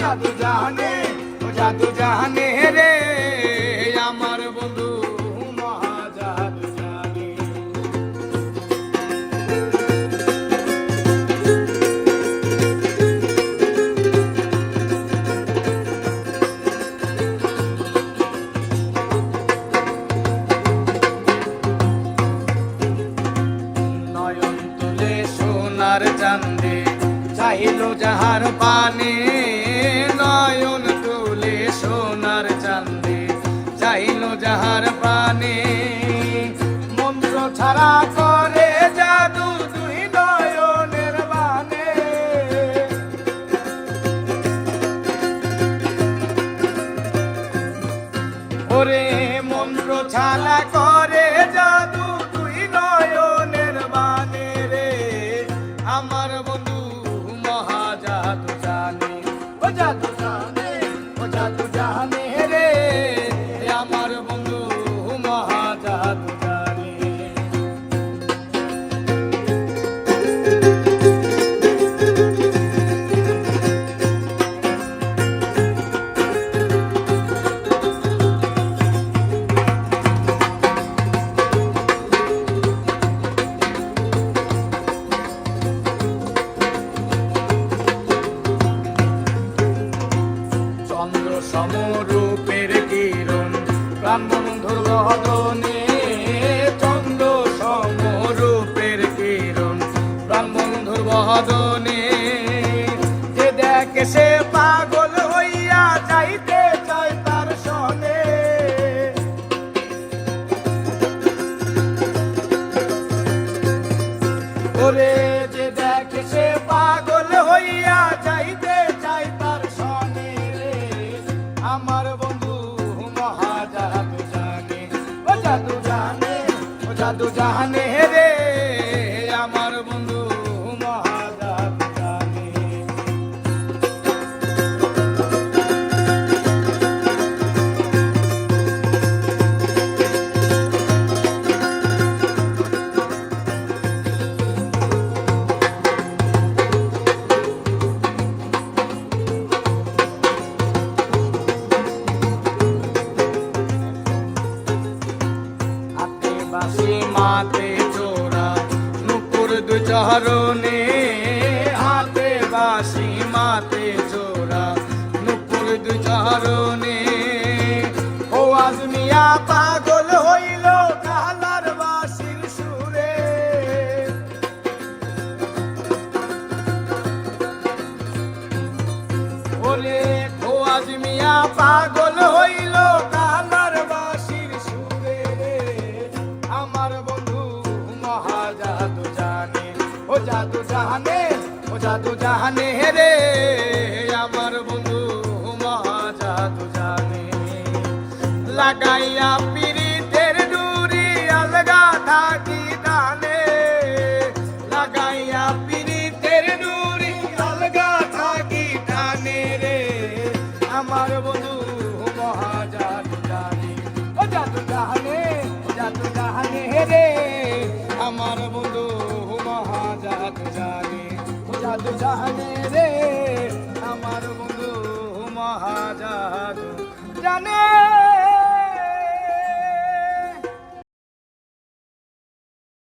জাদু জাহানে ও আমার বন্ধু সোনার চান্দে চাইল যাহার পানে নয়ন তুলে সোনার চান্দে চাইলো যাহার পানে মন্ত্র ছাড়া করে জাদু দুই নয়নের বানে ওরে মন্ত্র ছালা করে জাদু তুই নয়নের বানে রে। আমার বন্ধু ও সমরূপের কিরণ প্রাণ বন্ধুর বদনে চন্দ্র সমরূপের কিরণ প্রাণ বন্ধুর বদনে যে দেখে সে পাগল হইয়া যাইতে চায় তার সনে। ওরে ও জাদু বাসি মাতে চোরা নুপুর দু চরণে হাতে বাসি মাতে চোরা নুপুর দু চরণে, ও আজমিয়া পাগল ও জাদু জাহানে ও জাদু জাহানে রে। আমার বন্ধু মহা জাদু জানে। লাগাইয়া পিরিতের জানে রে আমার বন্ধু মহাজাজ জানে